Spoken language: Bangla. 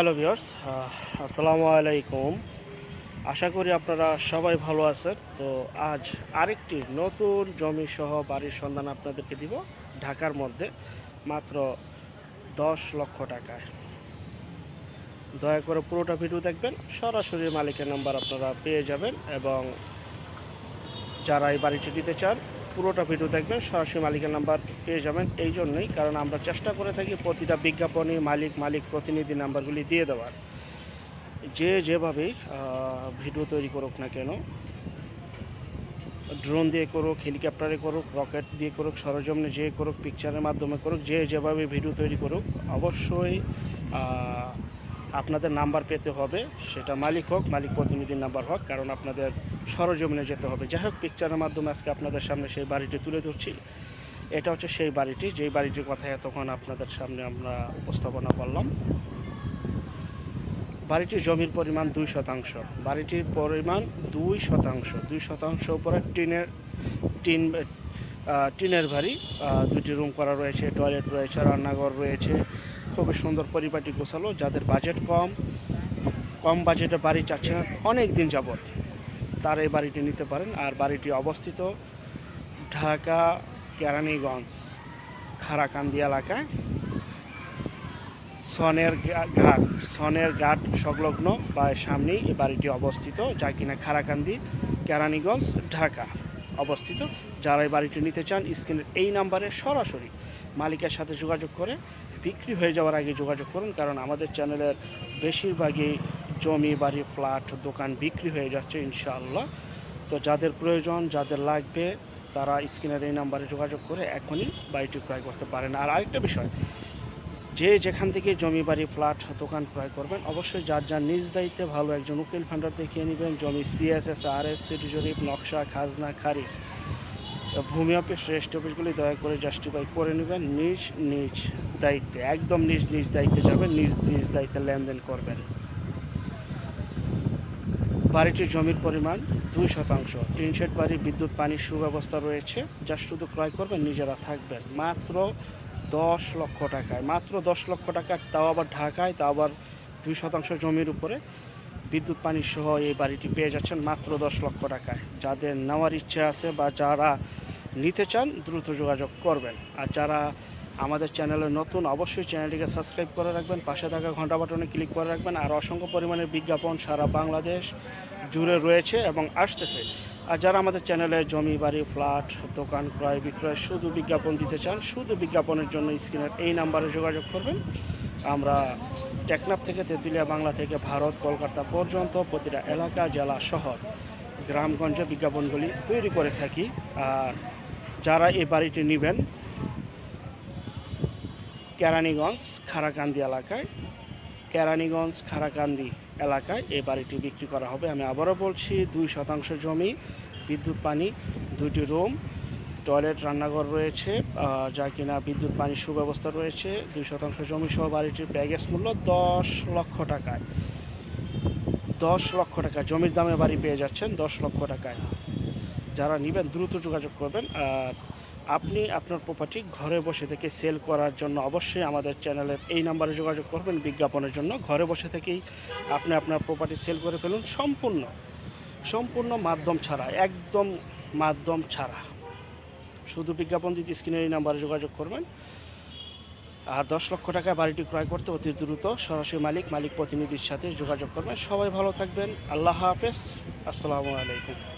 হ্যালো ভিউয়ার্স আসসালামু আলাইকুম। আশা করি আপনারা সবাই ভালো আছেন। তো আজ আরেকটি নতুন জমি সহ বাড়ির সন্ধান আপনাদেরকে দিব ঢাকার মধ্যে, মাত্র দশ লক্ষ টাকায়। দয়া করে পুরোটা ভিডিও দেখবেন, সরাসরি মালিকের নাম্বার আপনারা পেয়ে যাবেন এবং যারা এই বাড়িটি দিতে চান পুরোটা ভিডিও দেখবেন, সরাসরি মালিকের নাম্বার পেয়ে যাবেন। এই জন্যই, কারণ আমরা চেষ্টা করে থাকি প্রতিটা বিজ্ঞাপনে মালিক মালিক প্রতিনিধি নাম্বারগুলি দিয়ে দেওয়ার। যে যেভাবেই ভিডিও তৈরি করুক না কেন, ড্রোন দিয়ে করুক, হেলিকপ্টারে করুক, রকেট দিয়ে করুক সরজমিনে যে করুক, পিকচারের মাধ্যমে করুক, যে যেভাবে ভিডিও তৈরি করুক, অবশ্যই আপনাদের নাম্বার পেতে হবে, সেটা মালিক হোক, মালিক প্রতিনিধির নাম্বার হোক, কারণ আপনাদের সরজমিনে যেতে হবে। যাই হোক পিকচারের মাধ্যমে আজকে আপনাদের সামনে সেই বাড়িটি তুলে ধরছি। এটা হচ্ছে সেই বাড়িটি, যেই বাড়িটির কথা এতক্ষণ আপনাদের সামনে আমরা উপস্থাপনা করলাম। বাড়িটির জমির পরিমাণ দুই শতাংশ। বাড়িটির পরিমাণ দুই শতাংশ। দুই শতাংশ উপরে টিনের, টিন টিনের বাড়ি দুটি রুম করা রয়েছে, টয়লেট রয়েছে, রান্নাঘর রয়েছে। খুবই সুন্দর পরিপাটি গোছালো, যাদের বাজেট কম কম বাজেটে বাড়ি চাচ্ছেন অনেক দিন যাবত তারা এই বাড়িটি নিতে পারেন। আর বাড়িটি অবস্থিত ঢাকা কেরানীগঞ্জ, খারাকান্দি এলাকায়। সনের ঘাট সনের ঘাট সংলগ্ন বা সামনেই এই বাড়িটি অবস্থিত, যা কিনা খারাকান্দি, কেরানীগঞ্জ, ঢাকা। অবস্থিত। যারা এই বাড়িটি নিতে চান, স্ক্রিনের এই নাম্বারে সরাসরি মালিকের সাথে যোগাযোগ করে বিক্রি হয়ে যাওয়ার আগে যোগাযোগ করুন, কারণ আমাদের চ্যানেলের বেশিরভাগই জমি, বাড়ি, ফ্ল্যাট, দোকান বিক্রি হয়ে যাচ্ছে ইনশাআল্লাহ। তো যাদের প্রয়োজন, যাদের লাগবে, তারা স্ক্রিনের এই নাম্বারে যোগাযোগ করে এখনই বাড়িটি ক্রয় করতে পারেন। আর আরেকটা বিষয় যে যেখান থেকে জমি বাড়ি, ফ্ল্যাট, দোকান ক্রয় করবেন, অবশ্যই যার যার নিজ দায়িত্বে ভালো একজন উকিল ফান্ডার দেখিয়ে নেবেন। জমি সিএসএস আর এস সিটি জরিপ, নকশা, খাজনা, খারিজ। ভূমি অফিস, রেস্ট অফিসগুলি দয়া করে জাস্টিফাই করে নেবেন। নিজ নিজ দায়িত্বে, একদম নিজ নিজ দায়িত্বে যাবেন, নিজ নিজ দায়িত্বে লেনদেন করবেন। বাড়িটির জমির পরিমাণ দুই শতাংশ। টিন শেড বাড়ি, বিদ্যুৎ, পানির সুব্যবস্থা রয়েছে। যা শুধু ক্রয় করবেন, নিজেরা থাকবেন। মাত্র দশ লক্ষ টাকায়, মাত্র দশ লক্ষ টাকা, তাও আবার ঢাকায়, তাও আবার দুই শতাংশ জমির উপরে বিদ্যুৎ, পানি সহ এই বাড়িটি পেয়ে যাচ্ছেন মাত্র দশ লক্ষ টাকায়। যাদের নেওয়ার ইচ্ছে আছে বা যারা নিতে চান, দ্রুত যোগাযোগ করবেন। আর যারা আমাদের চ্যানেলে নতুন, অবশ্যই চ্যানেলটিকে সাবস্ক্রাইব করে রাখবেন, পাশে থাকা ঘণ্টা বাটনে ক্লিক করে রাখবেন। আর অসংখ্য পরিমাণের বিজ্ঞাপন সারা বাংলাদেশ জুড়ে রয়েছে এবং আসতেছে। আর যারা আমাদের চ্যানেলে জমি, বাড়ি, ফ্ল্যাট, দোকান, ক্রয়, বিক্রয় শুধু বিজ্ঞাপন দিতে চান, শুধু বিজ্ঞাপনের জন্য স্ক্রিনের এই নাম্বারে যোগাযোগ করবেন। আমরা টেকনাফ থেকে তেঁতুলিয়া বাংলা থেকে ভারত, কলকাতা পর্যন্ত প্রতিটা এলাকা, জেলা, শহর, গ্রামগঞ্জে বিজ্ঞাপনগুলি তৈরি করে থাকি। আর যারা এই বাড়িটি নেবেন, কেরানীগঞ্জ, খারাকান্দি এলাকায় কেরানীগঞ্জ খারাকান্দি এলাকায় এই বাড়িটি বিক্রি করা হবে। আমি আবারও বলছি, দুই শতাংশ জমি, বিদ্যুৎ, পানি দুটি রুম, টয়লেট, রান্নাঘর রয়েছে যা কিনা বিদ্যুৎ পানির সুব্যবস্থা রয়েছে। দুই শতাংশ জমি সহ বাড়িটির প্যাকেজ মূল্য দশ লক্ষ টাকায়। দশ লক্ষ টাকা জমির দামে বাড়ি পেয়ে যাচ্ছেন দশ লক্ষ টাকায়। যারা নেবেন, দ্রুত যোগাযোগ করবেন আপনি আপনার প্রপার্টি ঘরে বসে থেকে সেল করার জন্য অবশ্যই আমাদের চ্যানেলের এই নাম্বারে যোগাযোগ করবেন, বিজ্ঞাপনের জন্য। ঘরে বসে থেকেই আপনি আপনার প্রপার্টি সেল করে ফেলুন সম্পূর্ণ সম্পূর্ণ মাধ্যম ছাড়া, একদম মাধ্যম ছাড়া। শুধু বিজ্ঞাপন দিতে স্ক্রিনের এই নাম্বারে যোগাযোগ করবেন। আর দশ লক্ষ টাকা বাড়িটি ক্রয় করতে অতি দ্রুত সরাসরি মালিক মালিক প্রতিনিধির সাথে যোগাযোগ করবেন। সবাই ভালো থাকবেন। আল্লাহ হাফেজ। আসসালামু আলাইকুম।